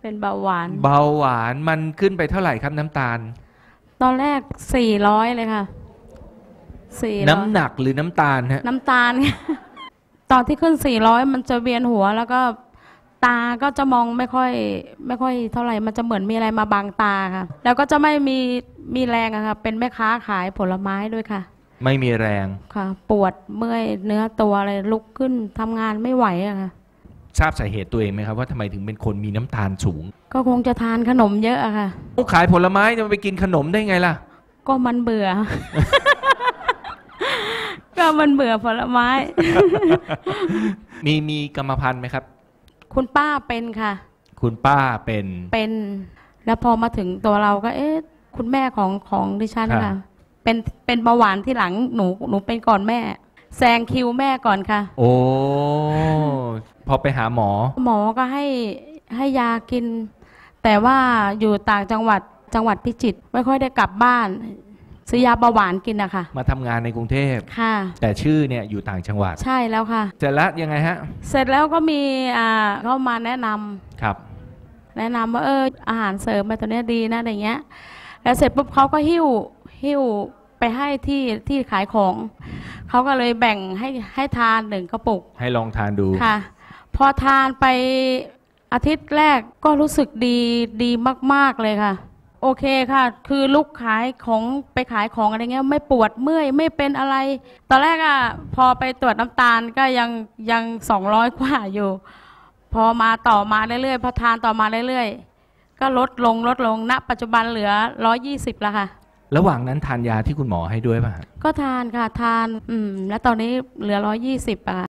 เป็นเบาหวาน เบาหวานมันขึ้นไปเท่าไหร่ครับน้ำตาล ตอนแรกสี่ร้อยเลยค่ะสี่น้ำหนักหรือน้ำตาลฮะน้ำตาล ตอนที่ขึ้นสี่ร้อยมันจะเวียนหัวแล้วก็ตาก็จะมองไม่ค่อย ไม่ค่อยเท่าไหร่ มันจะเหมือนมีอะไรมาบังตาค่ะ แล้วก็จะไม่มีมีแรงอะค่ะ เป็นแม่ค้าขายผลไม้ด้วยค่ะ ไม่มีแรงค่ะ ปวดเมื่อยเนื้อตัวอะไรลุกขึ้นทำงานไม่ไหวอะค่ะ ทราบสาเหตุตัวเองไหมครับว่าทำไมถึงเป็นคนมีน้ำตาลสูง ก็คงจะทานขนมเยอะอะค่ะขายผลไม้จะไปกินขนมได้ไงล่ะ ก็มันเบื่อ ก็มันเบื่อผลไม้ มีมีกรรมพันธุ์ไหมครับ คุณป้าเป็นค่ะ คุณป้าเป็น เป็น แล้วพอมาถึงตัวเราก็ เอ๊ะ คุณแม่ของของดิฉันครัค่ะบเป็นเป็นเบาหวานที่หลังหนูหนูเป็นก่อนแม่ แซงคิวแม่ก่อนค่ะ โอ้พอไปหาหมอ หมอก็ให้ให้ยากิน แต่ว่าอยู่ต่างจังหวัดจังหวัดพิจิตรไม่ค่อยได้กลับบ้าน ซื้อยาเบาหวานกินอะค่ะมาทำงานในกรุงเทพ ค่ะ แต่ชื่อเนี่ยอยู่ต่างจังหวัด ใช่แล้วค่ะ เสร็จแล้วยังไงฮะ เสร็จแล้วก็มีอ่าเข้ามาแนะนำครับ แนะนำว่าเอออาหารเสริมมาตัวเนี้ยดีนะอะไรเงี้ย แล้วเสร็จปุ๊บเขาก็หิ้วหิ้วไปให้ที่ที่ขายของ เขาก็เลยแบ่งให้ให้ทานหนึ่งกระปุก ให้ลองทานดูค่ะ พอทานไปอาทิตย์แรกก็รู้สึกดีดีมาก ๆเลยค่ะ โอเคค่ะ คือลูกขายของไปขายของอะไรเงี้ยไม่ปวดเมื่อยไม่เป็นอะไร ตอนแรกอะพอไปตรวจน้ำตาลก็ยังยังสองร้อยกว่าอยู่ พอมาต่อมาเรื่อยๆพอทานต่อมาเรื่อยๆก็ลดลงลดลงณ ปัจจุบันเหลือร้อยี่สิบแล้วค่ะ ระหว่างนั้นทานยาที่คุณหมอให้ด้วยป่ะฮะก็ทานค่ะทาน อืม แล้วตอนนี้เหลือร้อยยี่สิบอะ